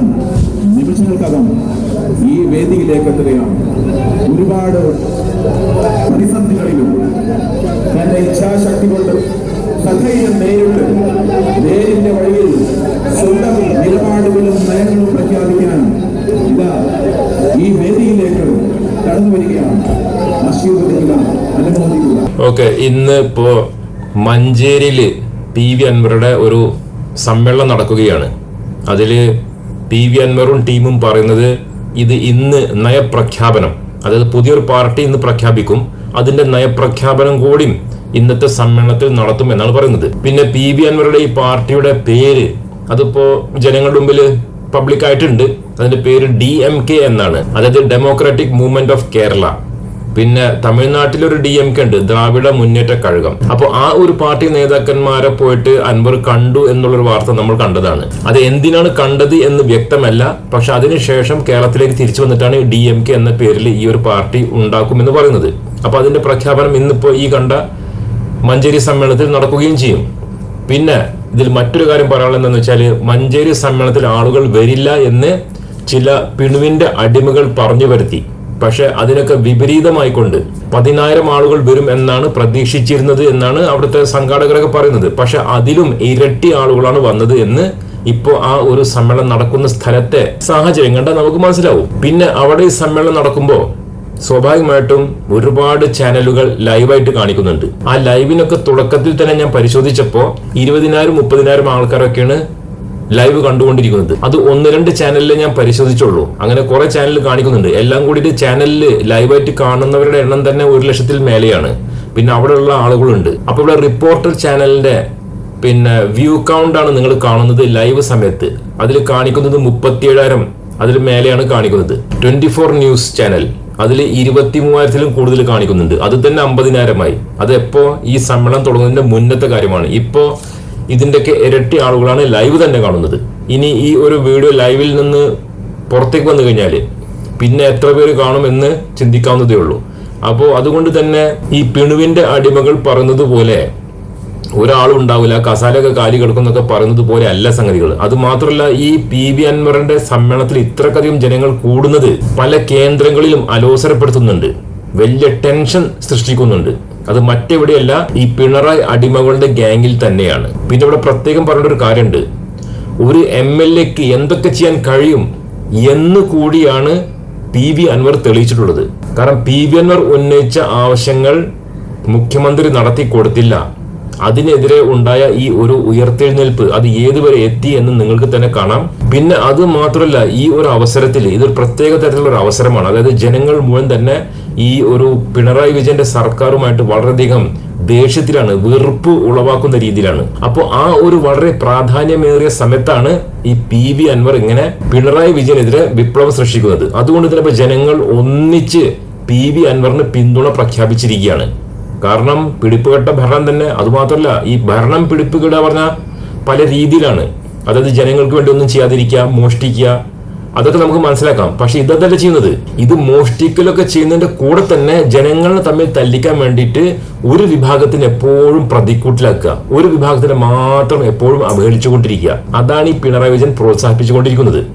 ഏതാനും നിമിഷങ്ങൾക്കകം ഈ വേദിയിലേക്ക് എത്തുകയാണ്. ഒരുപാട് പ്രതിസന്ധികളിലും തന്റെ ഇച്ഛാശക്തി കൊണ്ട് സധൈര്യം നേരിട്ട് നേരിന്റെ വഴിയിൽ സ്വന്തം നിലപാടുകളും നയങ്ങളും പ്രഖ്യാപിക്കാൻ ഇതാ ഈ വേദിയിലേക്ക് കടന്നു വരികയാണ്. ഓക്കെ ഇന്ന് ഇപ്പോ മഞ്ചേരിയിൽ പി വി അൻവറുടെ ഒരു സമ്മേളനം നടക്കുകയാണ്. അതിൽ പി വി അൻവറും ടീമും പറയുന്നത് ഇത് ഇന്ന് നയപ്രഖ്യാപനം. അതായത് പുതിയൊരു പാർട്ടി ഇന്ന് പ്രഖ്യാപിക്കും. അതിന്റെ നയപ്രഖ്യാപനം കൂടി ഇന്നത്തെ സമ്മേളനത്തിൽ നടത്തും എന്നാണ് പറയുന്നത്. പിന്നെ പി വി അൻവറുടെ ഈ പാർട്ടിയുടെ പേര് അതിപ്പോ ജനങ്ങളുടെ മുമ്പിൽ പബ്ലിക് ആയിട്ടുണ്ട്. അതിന്റെ പേര് ഡി എം കെ എന്നാണ്. അതായത് ഡെമോക്രാറ്റിക് മൂവ്മെന്റ് ഓഫ് കേരള പിന്നെ തമിഴ്നാട്ടിൽ ഒരു ഡി എം കെ ഉണ്ട് ദ്രാവിഡ മുന്നേറ്റ കഴകം. അപ്പോൾ ആ ഒരു പാർട്ടി നേതാക്കന്മാരെ പോയിട്ട് അൻവർ കണ്ടു എന്നുള്ളൊരു വാർത്ത നമ്മൾ കണ്ടതാണ്. അത് എന്തിനാണ് കണ്ടത് എന്ന് വ്യക്തമല്ല പക്ഷെ അതിനുശേഷം കേരളത്തിലേക്ക് തിരിച്ചു വന്നിട്ടാണ് ഡി എം കെ എന്ന പേരിൽ ഈ ഒരു പാർട്ടി ഉണ്ടാക്കുമെന്ന് പറയുന്നത്. അപ്പൊ അതിന്റെ പ്രഖ്യാപനം ഇന്നിപ്പോ ഈ കണ്ട മഞ്ചേരി സമ്മേളനത്തിൽ നടക്കുകയും ചെയ്യും. പിന്നെ ഇതിൽ മറ്റൊരു കാര്യം പറയാനുള്ളതെന്ന് വെച്ചാൽ മഞ്ചേരി സമ്മേളനത്തിൽ ആളുകൾ വരില്ല എന്ന് ചില പിണുവിന്റെ അടിമകൾ പറഞ്ഞു വരുത്തി. പക്ഷെ അതിനൊക്കെ വിപരീതമായിക്കൊണ്ട് പതിനായിരം ആളുകൾ വരും എന്നാണ് പ്രതീക്ഷിച്ചിരുന്നത് എന്നാണ് അവിടുത്തെ സംഘാടകരൊക്കെ പറയുന്നത്. പക്ഷെ അതിലും ഇരട്ടി ആളുകളാണ് വന്നത് എന്ന് ഇപ്പോ ആ ഒരു സമ്മേളനം നടക്കുന്ന സ്ഥലത്തെ സാഹചര്യം കണ്ടാൽ നമുക്ക് മനസ്സിലാവും. പിന്നെ അവിടെ ഈ സമ്മേളനം നടക്കുമ്പോൾ സ്വാഭാവികമായിട്ടും ഒരുപാട് ചാനലുകൾ ലൈവായിട്ട് കാണിക്കുന്നുണ്ട്. ആ ലൈവിനൊക്കെ തുടക്കത്തിൽ തന്നെ ഞാൻ പരിശോധിച്ചപ്പോൾ ഇരുപതിനായിരം മുപ്പതിനായിരം ആൾക്കാരൊക്കെയാണ് ലൈവ് കണ്ടുകൊണ്ടിരിക്കുന്നത്. അത് ഒന്ന് രണ്ട് ചാനലിൽ ഞാൻ പരിശോധിച്ചുള്ളൂ. അങ്ങനെ കുറെ ചാനൽ കാണിക്കുന്നുണ്ട്. എല്ലാം കൂടിയിട്ട് ചാനലിൽ ലൈവായിട്ട് കാണുന്നവരുടെ എണ്ണം തന്നെ ഒരു ലക്ഷത്തിൽ മേലെയാണ്. പിന്നെ അവിടെയുള്ള ആളുകളുണ്ട്. അപ്പൊ ഇവിടെ റിപ്പോർട്ടർ ചാനലിന്റെ പിന്നെ വ്യൂ കൗണ്ട് ആണ് നിങ്ങൾ കാണുന്നത് ലൈവ് സമയത്ത്. അതിൽ കാണിക്കുന്നത് മുപ്പത്തിയേഴായിരം അതിൽ മേലെയാണ് കാണിക്കുന്നത്. ട്വന്റി ഫോർ ന്യൂസ് ചാനൽ അതിൽ ഇരുപത്തി മൂവായിരത്തിലും കൂടുതൽ കാണിക്കുന്നുണ്ട്. അത് തന്നെ അമ്പതിനായിരമായി. അതെപ്പോ ഈ സമ്മേളനം തുടങ്ങുന്നതിന്റെ മുന്നത്തെ കാര്യമാണ്. ഇപ്പോ ഇതിന്റെയൊക്കെ ഇരട്ടി ആളുകളാണ് ലൈവ് തന്നെ കാണുന്നത്. ഇനി ഈ ഒരു വീഡിയോ ലൈവിൽ നിന്ന് പുറത്തേക്ക് വന്നു കഴിഞ്ഞാൽ പിന്നെ എത്ര പേര് കാണുമെന്ന് ചിന്തിക്കാവുന്നതേ ഉള്ളൂ. അപ്പോൾ അതുകൊണ്ട് തന്നെ ഈ പിണുവിന്റെ അടിമകൾ പറയുന്നത് പോലെ ഒരാളുണ്ടാവില്ല കസാലൊക്കെ കാലി കിടക്കുന്നൊക്കെ പറയുന്നത് പോലെ അല്ല സംഗതികൾ അത് മാത്രമല്ല ഈ പി വി അൻവറിന്റെ സമ്മേളനത്തിൽ ഇത്രക്കധികം ജനങ്ങൾ കൂടുന്നത് പല കേന്ദ്രങ്ങളിലും അലോസരപ്പെടുത്തുന്നുണ്ട്. വലിയ ടെൻഷൻ സൃഷ്ടിക്കുന്നുണ്ട്. അത് മറ്റെവിടെയല്ല ഈ പിണറായി അടിമകളുടെ ഗ്യാങ്ങിൽ തന്നെയാണ്. പിന്നെ ഇവിടെ പ്രത്യേകം ഒരു കാര്യമുണ്ട്. ഒരു എം എൽ എക്ക് എന്തൊക്കെ ചെയ്യാൻ കഴിയും എന്ന് കൂടിയാണ് പി വി അൻവർ തെളിയിച്ചിട്ടുള്ളത്. കാരണം പി വി അൻവർ ഉന്നയിച്ച ആവശ്യങ്ങൾ മുഖ്യമന്ത്രി നടത്തി കൊടുത്തില്ല. അതിനെതിരെ ഉണ്ടായ ഈ ഒരു ഉയർത്തെഴുന്നേൽപ്പ് അത് ഏതുവരെ എത്തി എന്ന് നിങ്ങൾക്ക് തന്നെ കാണാം. പിന്നെ അത് മാത്രമല്ല ഈ ഒരു അവസരത്തിൽ ഇതൊരു പ്രത്യേക തരത്തിലുള്ള ഒരു അവസരമാണ്. അതായത് ജനങ്ങൾ മുഴുവൻ തന്നെ ഈ ഒരു പിണറായി വിജയന്റെ സർക്കാരുമായിട്ട് വളരെയധികം ദേഷ്യത്തിലാണ് വെറുപ്പ് ഉളവാക്കുന്ന രീതിയിലാണ്. അപ്പോൾ ആ ഒരു വളരെ പ്രാധാന്യമേറിയ സമയത്താണ് ഈ പി വി അൻവർ ഇങ്ങനെ പിണറായി വിജയനെതിരെ വിപ്ലവം സൃഷ്ടിക്കുന്നത്. അതുകൊണ്ട് തന്നെ ജനങ്ങൾ ഒന്നിച്ച് പി വി അൻവറിന് പിന്തുണ പ്രഖ്യാപിച്ചിരിക്കുകയാണ്. കാരണം പിടിപ്പുകെട്ട ഭരണം തന്നെ അതുമാത്രമല്ല ഈ ഭരണം പിടിപ്പുകിട പറഞ്ഞ പല രീതിയിലാണ്. അതായത് ജനങ്ങൾക്ക് വേണ്ടി ഒന്നും ചെയ്യാതിരിക്കുക മോഷ്ടിക്കുക അതൊക്കെ നമുക്ക് മനസ്സിലാക്കാം. പക്ഷെ ഇതല്ല ചെയ്യുന്നത്? ഇത് മോഷ്ടിക്കലൊക്കെ ചെയ്യുന്നതിന്റെ കൂടെ തന്നെ ജനങ്ങളെ തമ്മിൽ തല്ലിക്കാൻ വേണ്ടിയിട്ട് ഒരു വിഭാഗത്തിന് എപ്പോഴും പ്രതിക്കൂട്ടിലാക്കുക. ഒരു വിഭാഗത്തിനെ മാത്രം എപ്പോഴും അവഹേളിച്ചുകൊണ്ടിരിക്കുക. അതാണ് ഈ പിണറായി വിജയൻ പ്രോത്സാഹിപ്പിച്ചുകൊണ്ടിരിക്കുന്നത്.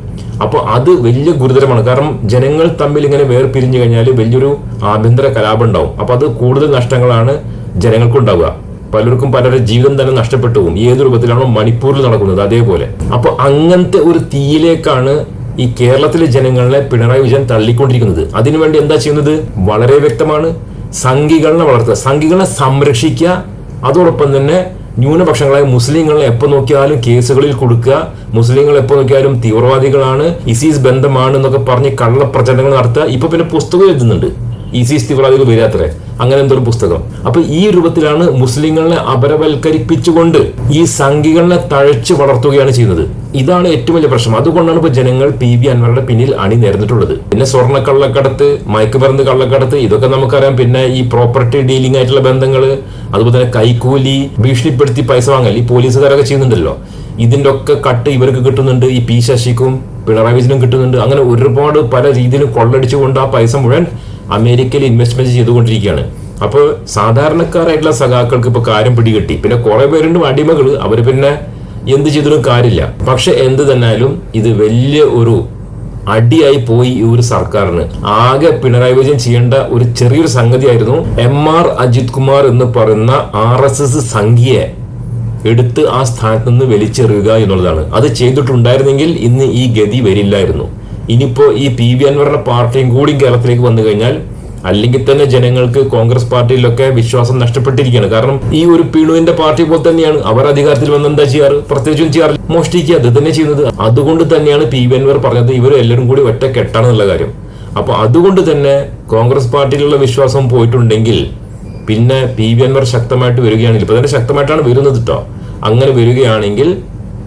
അപ്പോൾ അത് വലിയ ഗുരുതരമാണ്. കാരണം ജനങ്ങൾ തമ്മിൽ ഇങ്ങനെ വേർപിരിഞ്ഞു കഴിഞ്ഞാൽ വലിയൊരു ആഭ്യന്തര കലാപം ഉണ്ടാവും. അപ്പൊ അത് കൂടുതൽ നഷ്ടങ്ങളാണ് ജനങ്ങൾക്കുണ്ടാവുക പലർക്കും പലരുടെ ജീവിതം തന്നെ നഷ്ടപ്പെട്ടു പോകും. ഏത് രൂപത്തിലാണോ മണിപ്പൂരിൽ നടക്കുന്നത് അതേപോലെ. അപ്പോൾ അങ്ങനത്തെ ഒരു തീയിലേക്കാണ് ഈ കേരളത്തിലെ ജനങ്ങളെ പിണറായി വിജയൻ തള്ളിക്കൊണ്ടിരിക്കുന്നത്. അതിനുവേണ്ടി എന്താ ചെയ്യുന്നത്? വളരെ വ്യക്തമാണ്. സംഘികളെ വളർത്തുക. സംഘികളെ സംരക്ഷിക്കുക. അതോടൊപ്പം തന്നെ ന്യൂനപക്ഷങ്ങളായ മുസ്ലിങ്ങളെ എപ്പോൾ നോക്കിയാലും കേസുകളിൽ കൊടുക്കുക. മുസ്ലിങ്ങൾ എപ്പോൾ നോക്കിയാലും തീവ്രവാദികളാണ്. ഇസീസ് ബന്ധമാണ് എന്നൊക്കെ പറഞ്ഞ് കള്ളപ്രചരണങ്ങൾ നടത്തുക. ഇപ്പൊ പിന്നെ പുസ്തകം എഴുതുന്നുണ്ട്. ഇസീസ് തീവ്രവാദികൾ വരാത്രേ അങ്ങനെ എന്തൊരു പുസ്തകം? അപ്പൊ ഈ രൂപത്തിലാണ് മുസ്ലിങ്ങളെ അപരവൽക്കരിപ്പിച്ചുകൊണ്ട് ഈ സംഘികളെ തഴച്ചു വളർത്തുകയാണ് ചെയ്യുന്നത്. ഇതാണ് ഏറ്റവും വലിയ പ്രശ്നം. അതുകൊണ്ടാണ് ഇപ്പൊ ജനങ്ങൾ പി വി അൻവറുടെ പിന്നിൽ അണിനിരന്നിട്ടുള്ളത് പിന്നെ സ്വർണ കള്ളക്കടത്ത് മയക്കുമരുന്ന് കള്ളക്കടത്ത് ഇതൊക്കെ നമുക്കറിയാം. പിന്നെ ഈ പ്രോപ്പർട്ടി ഡീലിംഗ് ആയിട്ടുള്ള ബന്ധങ്ങൾ അതുപോലെ തന്നെ കൈക്കൂലി ഭീഷണിപ്പെടുത്തി പൈസ വാങ്ങൽ ഈ പോലീസുകാരൊക്കെ ചെയ്യുന്നുണ്ടല്ലോ. ഇതിന്റെ ഒക്കെ കട്ട് ഇവർക്ക് കിട്ടുന്നുണ്ട്. ഈ പി ശശിക്കും പിണറായി വിജയനും കിട്ടുന്നുണ്ട്. അങ്ങനെ ഒരുപാട് പല രീതിയിലും കൊള്ളടിച്ചുകൊണ്ട് ആ പൈസ മുഴുവൻ അമേരിക്കയിൽ ഇൻവെസ്റ്റ്മെന്റ് ചെയ്തുകൊണ്ടിരിക്കുകയാണ്. അപ്പോൾ സാധാരണക്കാരായിട്ടുള്ള സഖാക്കൾക്ക് ഇപ്പൊ കാര്യം പിടികിട്ടി. പിന്നെ കുറെ പേരുണ്ട് അടിമകൾ അവർ പിന്നെ എന്ത് ചെയ്തിട്ടും കാര്യമില്ല. പക്ഷെ എന്ത് തന്നാലും ഇത് വലിയ ഒരു അടിയായി പോയി ഈ ഒരു സർക്കാരിന്. ആകെ പിണറായി വിജയൻ ചെയ്യേണ്ട ഒരു ചെറിയൊരു സംഗതിയായിരുന്നു എം ആർ അജിത് കുമാർ എന്ന് പറയുന്ന ആർ എസ് എസ് സംഖ്യയെ എടുത്ത് ആ സ്ഥാനത്ത് നിന്ന് വലിച്ചെറിയുക എന്നുള്ളതാണ്. അത് ചെയ്തിട്ടുണ്ടായിരുന്നെങ്കിൽ ഇന്ന് ഈ ഗതി വരില്ലായിരുന്നു. ഇനിയിപ്പോ ഈ പി വി അൻവറിന്റെ പാർട്ടിയും കൂടി കേരളത്തിലേക്ക് വന്നു കഴിഞ്ഞാൽ അല്ലെങ്കിൽ തന്നെ ജനങ്ങൾക്ക് കോൺഗ്രസ് പാർട്ടിയിലൊക്കെ വിശ്വാസം നഷ്ടപ്പെട്ടിരിക്കുകയാണ്. കാരണം ഈ ഒരു പിണുവിന്റെ പാർട്ടി പോലെ തന്നെയാണ് അവർ അധികാരത്തിൽ വന്ന് എന്താ ചെയ്യാറ്? പ്രത്യേകിച്ചും ചെയ്യാറില്ല. മോഷ്ടിക്കുക അത് തന്നെ ചെയ്യുന്നത്. അതുകൊണ്ട് തന്നെയാണ് പി വി അൻവർ പറഞ്ഞത് ഇവർ എല്ലാവരും കൂടി ഒറ്റ കെട്ടാണെന്നുള്ള കാര്യം. അപ്പൊ അതുകൊണ്ട് തന്നെ കോൺഗ്രസ് പാർട്ടിയിലുള്ള വിശ്വാസം പോയിട്ടുണ്ടെങ്കിൽ പിന്നെ പി വി അൻവർ ശക്തമായിട്ട് വരികയാണെങ്കിൽ ഇപ്പൊ തന്നെ ശക്തമായിട്ടാണ് വരുന്നത് കേട്ടോ അങ്ങനെ വരികയാണെങ്കിൽ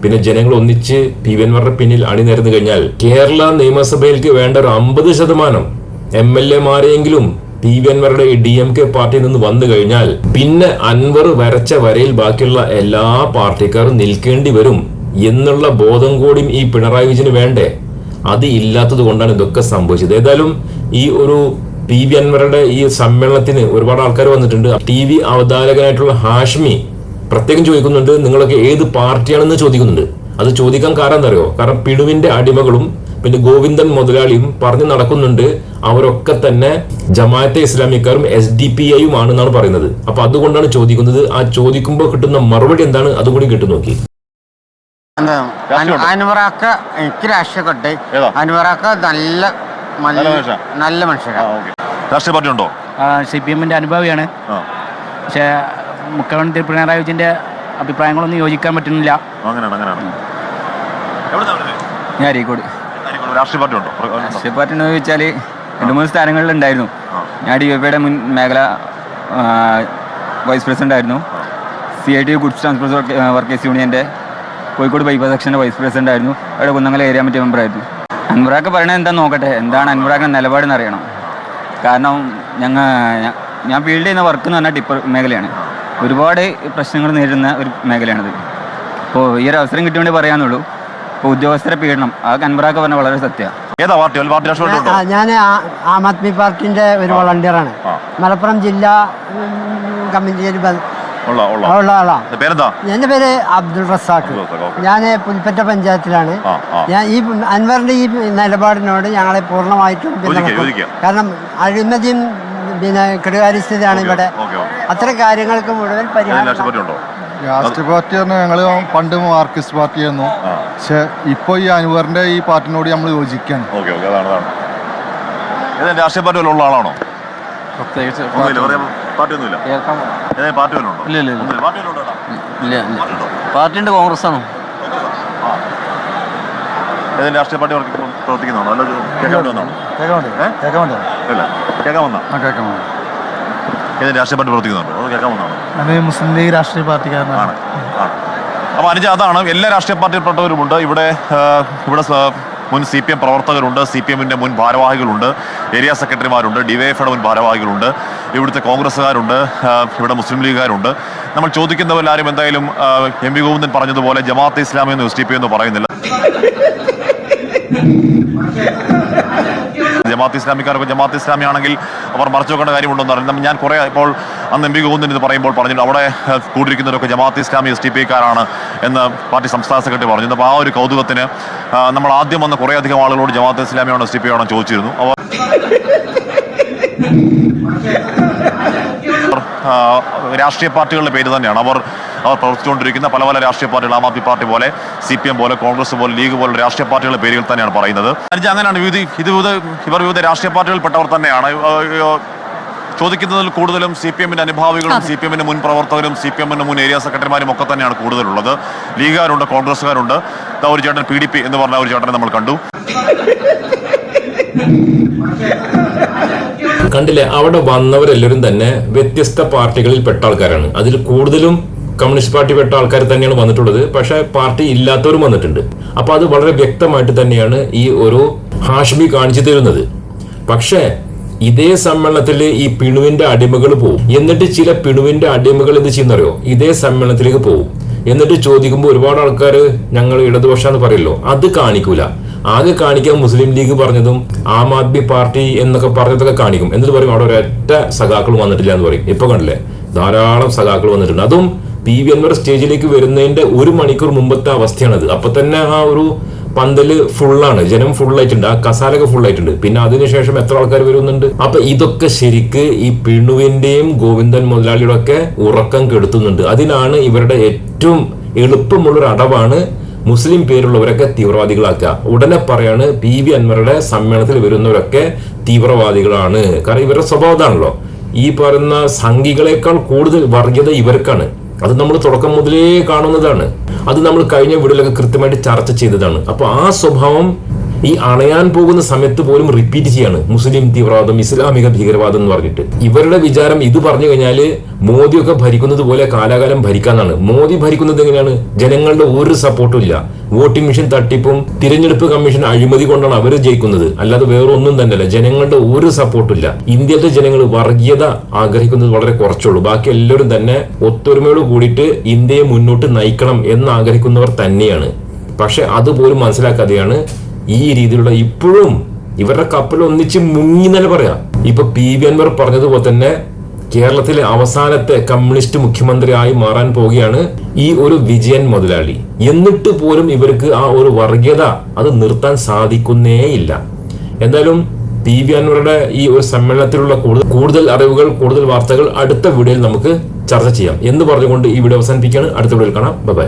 പിന്നെ ജനങ്ങൾ ഒന്നിച്ച് പി വി എൻമാരുടെ പിന്നിൽ അണിനിരന്നു കഴിഞ്ഞാൽ കേരള നിയമസഭയിലേക്ക് വേണ്ട ഒരു അമ്പത് ശതമാനം എം എൽ എമാരെങ്കിലും പി വി അൻവറുടെ ഡി എം കെ പാർട്ടിയിൽ നിന്ന് വന്നു കഴിഞ്ഞാൽ പിന്നെ അൻവർ വരച്ച വരയിൽ ബാക്കിയുള്ള എല്ലാ പാർട്ടിക്കാരും നിൽക്കേണ്ടി വരും എന്നുള്ള ബോധം കൂടിയും ഈ പിണറായി വിജയന് വേണ്ടേ? അത് ഇല്ലാത്തത് കൊണ്ടാണ് ഇതൊക്കെ സംഭവിച്ചത്. ഏതായാലും ഈ ഒരു പി വി അൻവറുടെ ഈ സമ്മേളനത്തിന് ഒരുപാട് ആൾക്കാർ വന്നിട്ടുണ്ട്. ടി വി അവതാരകനായിട്ടുള്ള ഹാഷ്മി പ്രത്യേകം ചോദിക്കുന്നുണ്ട് നിങ്ങളൊക്കെ ഏത് പാർട്ടിയാണെന്ന് ചോദിക്കുന്നുണ്ട്. അത് ചോദിക്കാൻ കാരണം എന്താ അറിയോ? കാരണം പിണുവിന്റെ അടിമകളും പിന്നെ ഗോവിന്ദൻ മുതലാളിയും പറഞ്ഞു നടക്കുന്നുണ്ട് അവരൊക്കെ തന്നെ ജമാഅത്തെ ഇസ്ലാമിക്കാരും എസ് ഡി പി ഐയും ആണെന്നാണ് പറയുന്നത്. അപ്പൊ അതുകൊണ്ടാണ് ചോദിക്കുന്നത്. ആ ചോദിക്കുമ്പോൾ കിട്ടുന്ന മറുപടി എന്താണ്? അതും കൂടി കേട്ടു നോക്കി? അനുവറാക്ക എനിക്ക് രാഷ്ട്രീയമൊക്കെ അനുവറാക്ക നല്ല നല്ല മനുഷ്യരാണ് രാഷ്ട്രീയ പാർട്ടി ഉണ്ടോ? സി പി എമ്മിന്റെ അനുഭാവിയാണ്. പക്ഷേ മുഖ്യമന്ത്രി പിണറായി വിജയന്റെ അഭിപ്രായങ്ങളൊന്നും യോജിക്കാൻ പറ്റുന്നില്ല. അങ്ങനെയാണ് അങ്ങനെയാണ്. എവിടുന്നാ ഞാൻ അരീക്കോട്. രാഷ്ട്രീയ പാർട്ടി ഉണ്ടോ? ഉണ്ടോ? രാഷ്ട്രീയ പാർട്ടി എന്ന് ചോദിച്ചാൽ രണ്ട് മൂന്ന് സ്ഥാനങ്ങളിലുണ്ടായിരുന്നു ഞാൻ ഡി വൈ പിയുടെ മുൻ മേഖല വൈസ് പ്രസിഡന്റ് ആയിരുന്നു. C I T goods transport workers യൂണിയന്റെ കോഴിക്കോട് ബൈപ്പാസ് സെക്ഷന്റെ വൈസ് പ്രസിഡന്റ് ആയിരുന്നു. അവിടെ കുന്നംകല ഏരിയ കമ്മിറ്റി മെമ്പറായിരുന്നു അൻവറാക്ക് പറയണത് എന്താ നോക്കട്ടെ? എന്താണ് അൻവറാക്കിന്റെ നിലപാടെന്ന് അറിയണം. കാരണം ഞങ്ങൾ ഞാൻ ഫീൽഡ് ചെയ്യുന്ന വർക്ക് എന്ന് പറഞ്ഞാൽ ടിപ്പർ മേഖലയാണ്. ഒരുപാട് പ്രശ്നങ്ങൾ നേരിടുന്ന ഒരു മേഖലയാണിത്. അപ്പോൾ ഈ ഒരു അവസരം കിട്ടിയ വേണ്ടി പറയാനുള്ളൂ ഇപ്പോൾ ഉദ്യോഗസ്ഥരെ പീഡനം ആ അൻവറാക്ക് പറഞ്ഞ വളരെ സത്യമാണ് ഏതാ പാർട്ടി? പാർട്ടി ഞാൻ ആം ആദ്മി പാർട്ടിന്റെ ഒരു വളണ്ടിയറാണ്. ആണ് മലപ്പുറം ജില്ലാ കമ്മിറ്റിയിൽ ഉള്ള ആളാണ് എന്റെ പേര് അബ്ദുൾ റസാഖ്. ഞാൻ പുൽപ്പറ്റ പഞ്ചായത്തിലാണ്. ഞാൻ ഈ അൻവറിന്റെ ഈ നിലപാടിനോട് ഞങ്ങളെ പൂർണമായിട്ടും. കാരണം അഴിമതിയും പിന്നെ കെടുകാര്യസ്ഥിതിയാണ് ഇവിടെ അത്തരം കാര്യങ്ങൾക്ക് മുഴുവൻ ഏതെങ്കിലും പരിഹാരം രാഷ്ട്രീയ പാർട്ടി ഉണ്ടോ രാഷ്ട്രീയ പാർട്ടി പറഞ്ഞാൽ ഞങ്ങൾ പണ്ട് മാർക്സിസ്റ്റ് പാർട്ടിയായിരുന്നു ആ. പക്ഷെ ഇപ്പോൾ ഈ അനുവറിന്റെ ഈ പാർട്ടിനോട് നമ്മൾ യോജിക്കുകയാണ് ഓക്കെ ഓക്കെ അതാണ് അതാണ്. ഏതെങ്കിലും രാഷ്ട്രീയ പാർട്ടി ഉള്ള ആളാണോ? പ്രത്യേകിച്ച് ഒന്നുമില്ല വെറുതെ പാർട്ടി ഒന്നുമില്ല ഏതെങ്കിലും പാർട്ടി വല്ലതും ഉണ്ടോ? ഇല്ല, ഇല്ല, ഇല്ല. ഒന്നുമില്ല. പാർട്ടി വല്ലതും ഉണ്ടോ ഏട്ടാ? ഇല്ല പാർട്ടി ഉണ്ടോ? പാർട്ടി കോൺഗ്രസ് ആണോ ആ. ഏതെങ്കിലും രാഷ്ട്രീയ പാർട്ടി പ്രവർത്തിക്കുന്നുണ്ടോ? അല്ല കേൾക്കാൻ വേണ്ടി വന്നാണോ കേൾക്കാൻ വേണ്ടി ഏ? കേൾക്കാൻ ഇല്ല കേൾക്കാൻ വന്നാ ആ കേൾക്കാൻ ഏതെങ്കിലും രാഷ്ട്രീയ പാർട്ടി പ്രവർത്തിക്കുന്നുണ്ട്? അത് കേൾക്കാവുന്നതാണ് മുസ്ലിം ലീഗ് രാഷ്ട്രീയ പാർട്ടിക്കാരനാണ്. ആണ് അപ്പോൾ അനുജ അതാണ്. എല്ലാ രാഷ്ട്രീയ പാർട്ടിയിൽപ്പെട്ടവരുമുണ്ട്. ഇവിടെ ഇവിടെ മുൻ സി പി എം പ്രവർത്തകരുണ്ട് സി പി എമ്മിന്റെ മുൻ ഭാരവാഹികളുണ്ട് ഏരിയ സെക്രട്ടറിമാരുണ്ട് ഡിവൈഎഫയുടെ മുൻ ഭാരവാഹികളുണ്ട് ഇവിടുത്തെ കോൺഗ്രസ്സുകാരുണ്ട് ഇവിടെ മുസ്ലിം ലീഗുകാരുണ്ട്. നമ്മൾ ചോദിക്കുന്നവരെല്ലാവരും എന്തായാലും എം വി ഗോവിന്ദൻ പറഞ്ഞതുപോലെ ജമാഅത്ത് ഇസ്ലാമി എന്ന് എസ് ടി പി എന്ന് പറയുന്നില്ല. ജമാഅത്ത് ഇസ്ലാമിക്കാരൊക്കെ ജമാഅത്ത് ഇസ്ലാമി ആണെങ്കിൽ അവർ മറച്ചു വെക്കേണ്ട കാര്യമുണ്ടെന്ന് പറയുന്നത് ഞാൻ കുറേ ഇപ്പോൾ അന്ന് എം പി ഗോവിന്ദൻ ഇത് പറയുമ്പോൾ പറഞ്ഞിട്ട് അവിടെ കൂടിയിരിക്കുന്നവരൊക്കെ Jamaat Islami S T P കാരാണ് എന്ന് പാർട്ടി സംസ്ഥാന സെക്രട്ടറി പറഞ്ഞു അപ്പോൾ ആ ഒരു കൗതുകത്തിന് നമ്മൾ ആദ്യം വന്ന കുറേ അധികം ആളുകളോട് ജമാഅത്ത് ഇസ്ലാമിയാണോ എസ് ടി പി ആണോ ചോദിച്ചിരുന്നു. അവർ രാഷ്ട്രീയ പാർട്ടികളുടെ പേര് തന്നെയാണ്. അവർ അവർ പ്രവർത്തിച്ചുകൊണ്ടിരിക്കുന്ന പല പല രാഷ്ട്രീയ പാർട്ടികൾ ആം ആദ്മി പാർട്ടി പോലെ സി പി എം പോലെ കോൺഗ്രസ് പോലെ ലീഗ് പോലെ രാഷ്ട്രീയ പാർട്ടികളുടെ പേരുകൾ തന്നെയാണ് പറയുന്നത്. അങ്ങനെയാണ് വിവിധ ഇത് വിവിധ ഇവർ വിവിധ രാഷ്ട്രീയ പാർട്ടികളിൽപ്പെട്ടവർ തന്നെയാണ്. ചോദിക്കുന്നതിൽ കൂടുതലും സി പി എമ്മിന്റെ അനുഭാവികളും സി പി എമ്മിന്റെ മുൻ പ്രവർത്തകരും സി പി എമ്മിന്റെ മുൻ ഏരിയ സെക്രട്ടറിമാരും ഒക്കെ തന്നെയാണ് കൂടുതലുള്ളത്. ലീഗുകാരുണ്ട് കോൺഗ്രസ്സുകാരുണ്ട്. ഒരു ചേട്ടൻ പി ഡി പി എന്ന് പറഞ്ഞ ഒരു ചേട്ടനെ നമ്മൾ കണ്ടു. കണ്ടില്ലേ അവിടെ വന്നവരെല്ലാവരും തന്നെ വ്യത്യസ്ത പാർട്ടികളിൽ പെട്ട ആൾക്കാരാണ്. അതിൽ കൂടുതലും കമ്മ്യൂണിസ്റ്റ് പാർട്ടി പെട്ട ആൾക്കാർ തന്നെയാണ് വന്നിട്ടുള്ളത്. പക്ഷെ പാർട്ടി ഇല്ലാത്തവരും വന്നിട്ടുണ്ട്. അപ്പൊ അത് വളരെ വ്യക്തമായിട്ട് തന്നെയാണ് ഈ ഒരു ഹാഷ്മി കാണിച്ചു തരുന്നത്. പക്ഷേ ഇതേ സമ്മേളനത്തിൽ ഈ പിണുവിന്റെ അടിമകൾ പോവും. എന്നിട്ട് ചില പിണുവിന്റെ അടിമകൾ എന്ത് ചെയ്യുന്നറിയോ? ഇതേ സമ്മേളനത്തിലേക്ക് പോവും. എന്നിട്ട് ചോദിക്കുമ്പോൾ ഒരുപാട് ആൾക്കാർ ഞങ്ങൾ ഇടതുപക്ഷാന്ന് പറയല്ലോ. അത് കാണിക്കൂല. ആകെ കാണിക്കാൻ മുസ്ലിം ലീഗ് പറഞ്ഞതും ആം ആദ്മി പാർട്ടി എന്നൊക്കെ പറഞ്ഞതൊക്കെ കാണിക്കും. എന്നിട്ട് പറയും അവിടെ ഒരൊറ്റ സഖാക്കൾ വന്നിട്ടില്ല എന്ന് പറയും. ഇപ്പൊ കണ്ടില്ലേ? ധാരാളം സഖാക്കൾ വന്നിട്ടുണ്ട്. അതും പി വി അൻവർ സ്റ്റേജിലേക്ക് വരുന്നതിന്റെ ഒരു മണിക്കൂർ മുമ്പത്തെ അവസ്ഥയാണത്. അപ്പൊ തന്നെ ആ ഒരു പന്തൽ ഫുള്ളാണ് ജനം ഫുള്ളായിട്ടുണ്ട് ആ കസാലൊക്കെ ഫുള്ളായിട്ടുണ്ട് പിന്നെ അതിനുശേഷം എത്ര ആൾക്കാർ വരുന്നുണ്ട്? അപ്പൊ ഇതൊക്കെ ശരിക്ക് ഈ പിണുവിന്റെയും ഗോവിന്ദൻ മുതലാളിയുടെ ഒക്കെ ഉറക്കം കെടുത്തുന്നുണ്ട്. അതിനാണ് ഇവരുടെ ഏറ്റവും എളുപ്പമുള്ളൊരു അടവാണ് മുസ്ലിം പേരുള്ളവരൊക്കെ തീവ്രവാദികളാക്കുക. ഉടനെ പറയാണ് പി വി അൻവറുടെ സമ്മേളനത്തിൽ വരുന്നവരൊക്കെ തീവ്രവാദികളാണ്. കാരണം ഇവരുടെ സ്വഭാവതാണല്ലോ ഈ പറയുന്ന സംഘികളെക്കാൾ കൂടുതൽ വർഗീയത ഇവർക്കാണ്. അത് നമ്മൾ തുടക്കം മുതലേ കാണുന്നതാണ്. അത് നമ്മൾ കഴിഞ്ഞ വീഡിയോയിലൊക്കെ കൃത്യമായിട്ട് ചർച്ച ചെയ്തതാണ്. അപ്പൊ ആ സ്വഭാവം ഈ അണയാൻ പോകുന്ന സമയത്ത് പോലും റിപ്പീറ്റ് ചെയ്യാണ്. മുസ്ലിം തീവ്രവാദം ഇസ്ലാമിക ഭീകരവാദം എന്ന് പറഞ്ഞിട്ട്. ഇവരുടെ വിചാരം ഇത് പറഞ്ഞു കഴിഞ്ഞാൽ മോദിയൊക്കെ ഭരിക്കുന്നത് പോലെ കാലാകാലം ഭരിക്കാന്നാണ്. മോദി ഭരിക്കുന്നത് എങ്ങനെയാണ്? ജനങ്ങളുടെ ഒരു സപ്പോർട്ടും ഇല്ല. വോട്ടിംഗ് മെഷീൻ തട്ടിപ്പും തിരഞ്ഞെടുപ്പ് കമ്മീഷൻ അഴിമതി കൊണ്ടാണ് അവർ ജയിക്കുന്നത്. അല്ലാതെ വേറെ ഒന്നും തന്നെയല്ല. ജനങ്ങളുടെ ഒരു സപ്പോർട്ടും ഇല്ല. ഇന്ത്യയിലെ ജനങ്ങൾ വർഗീയത ആഗ്രഹിക്കുന്നത് വളരെ കുറച്ചുള്ളൂ. ബാക്കി എല്ലാവരും തന്നെ ഒത്തൊരുമയോട് കൂടിയിട്ട് ഇന്ത്യയെ മുന്നോട്ട് നയിക്കണം എന്ന് ആഗ്രഹിക്കുന്നവർ തന്നെയാണ്. പക്ഷെ അതുപോലും മനസ്സിലാക്കാതെയാണ് ഈ രീതിയിലുള്ള ഇപ്പോഴും ഇവരുടെ കപ്പൽ ഒന്നിച്ച് മുങ്ങി എന്നല്ല പറയാ. ഇപ്പൊ പി വി അൻവർ പറഞ്ഞതുപോലെ തന്നെ കേരളത്തിലെ അവസാനത്തെ കമ്മ്യൂണിസ്റ്റ് മുഖ്യമന്ത്രിയായി മാറാൻ പോവുകയാണ് ഈ ഒരു വിജയൻ മുതലാളി. എന്നിട്ട് പോലും ഇവർക്ക് ആ ഒരു വർഗീയത അത് നിർത്താൻ സാധിക്കുന്നേയില്ല എന്തായാലും പി വി അൻവറുടെ ഈ ഒരു സമ്മേളനത്തിലുള്ള കൂടുതൽ കൂടുതൽ അറിവുകൾ കൂടുതൽ വാർത്തകൾ അടുത്ത വീഡിയോയിൽ നമുക്ക് ചർച്ച ചെയ്യാം. എന്ന് പറഞ്ഞുകൊണ്ട് ഈ വീഡിയോ അവസാനിപ്പിക്കുകയാണ്. അടുത്ത വീഡിയോയിൽ കാണാം. ബൈ.